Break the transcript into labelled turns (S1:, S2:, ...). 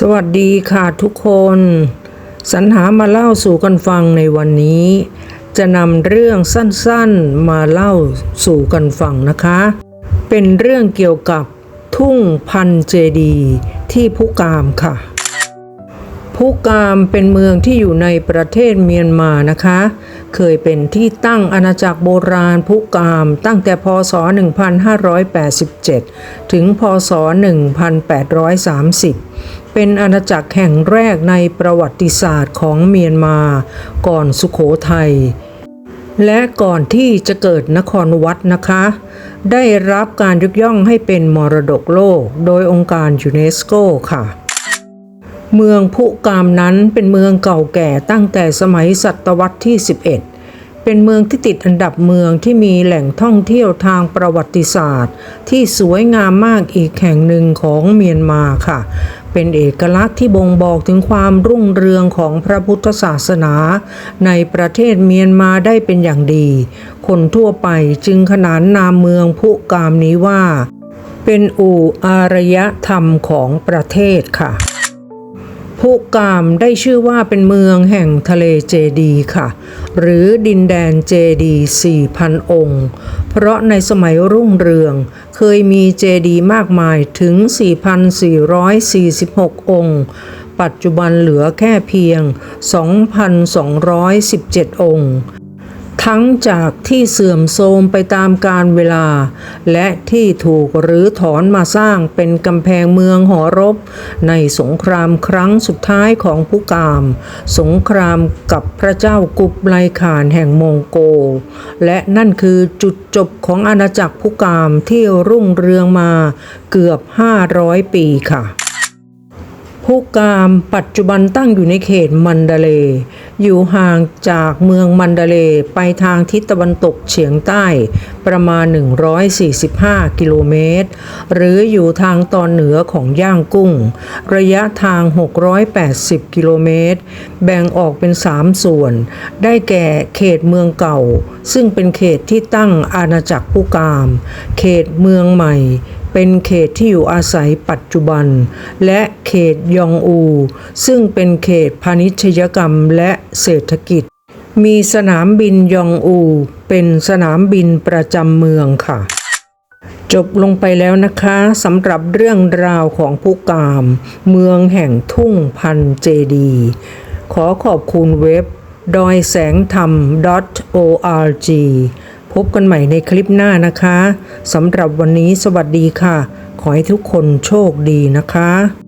S1: สวัสดีค่ะทุกคน สรรหามาเล่าสู่กันฟังในวันนี้ จะนำเรื่องสั้นๆมาเล่าสู่กันฟังนะคะ เป็นเรื่องเกี่ยวกับทุ่งพันเจดีที่พุกามค่ะ พุกามเป็นเมืองที่อยู่ในประเทศเมียนมานะคะ เคยเป็นที่ตั้งอาณาจักรโบราณพุกามตั้งแต่พศ 1587 ถึงพศ 1830 เป็นอาณาจักรแห่งแรกในประวัติศาสตร์ของเมียนมา ก่อนสุขโขทัยและก่อนที่จะเกิดนครวัดนะคะ ได้รับการยกย่องให้เป็นมรดกโลก โดยองค์การยูเนสโกค่ะ เมืองพุกามนั้นเป็นเมืองเก่าแก่ตั้งแต่สมัยศตวรรษที่ 11 เป็นเมืองที่ติดอันดับเมืองที่มีแหล่งท่องเที่ยวทางประวัติศาสตร์ ที่สวยงามมากอีกแห่งหนึ่งของเมียนมาค่ะ เป็นเอกลักษณ์ที่บ่งบอกถึงความรุ่งเรืองของพระพุทธศาสนา ในประเทศเมียนมาได้เป็นอย่างดี คนทั่วไปจึงขนานนามเมืองพุกามนี้ว่า เป็นอู่อารยธรรมของประเทศค่ะ ภูกามได้ชื่อว่าเป็นเมืองแห่งทะเลเจดีค่ะ หรือดินแดนเจดี4,000องค์ เพราะในสมัยรุ่งเรือง เคยมีเจดีมากมายถึง 4,446 องค์ ปัจจุบันเหลือแค่เพียง 2,217 องค์ ทั้งจากที่เสื่อมโทรมไปตามกาลเวลา และที่ถูกหรือถอนมาสร้างเป็นกำแพงเมืองหอรบ ในสงครามครั้งสุดท้ายของผู้กาม สงครามกับพระเจ้ากุบไลขานแห่งมองโก และนั่นคือจุดจบของอาณาจักรผู้กามที่รุ่งเรืองมาเกือบ 500 ปีค่ะผู้กามปัจจุบันตั้งอยู่ในเขตมันดาเล อยู่ห่างจากเมืองมันดาเลไปทางทิศตะวันตกเฉียงใต้ประมาณ 145 กิโลเมตร หรืออยู่ทางตอนเหนือของย่างกุ้ง ระยะทาง 680 กิโลเมตร แบ่งออกเป็น 3 ส่วน ได้แก่เขตเมืองเก่า ซึ่งเป็นเขตที่ตั้งอาณาจักรผู้กาม เขตเมืองใหม่ เป็นเขตที่อยู่อาศัยปัจจุบัน และเขตยองอู ซึ่งเป็นเขตพาณิชยกรรมและเศรษฐกิจ มีสนามบินยองอู เป็นสนามบินประจำเมืองค่ะ จบลงไปแล้วนะคะสำหรับเรื่องราวของผู้กาม เมืองแห่งทุ่งพันเจดี ขอขอบคุณเว็บดอยแสงธรรม .org พบกันใหม่ในคลิปหน้านะคะสำหรับวันนี้สวัสดีค่ะ ขอให้ทุกคนโชคดีนะคะ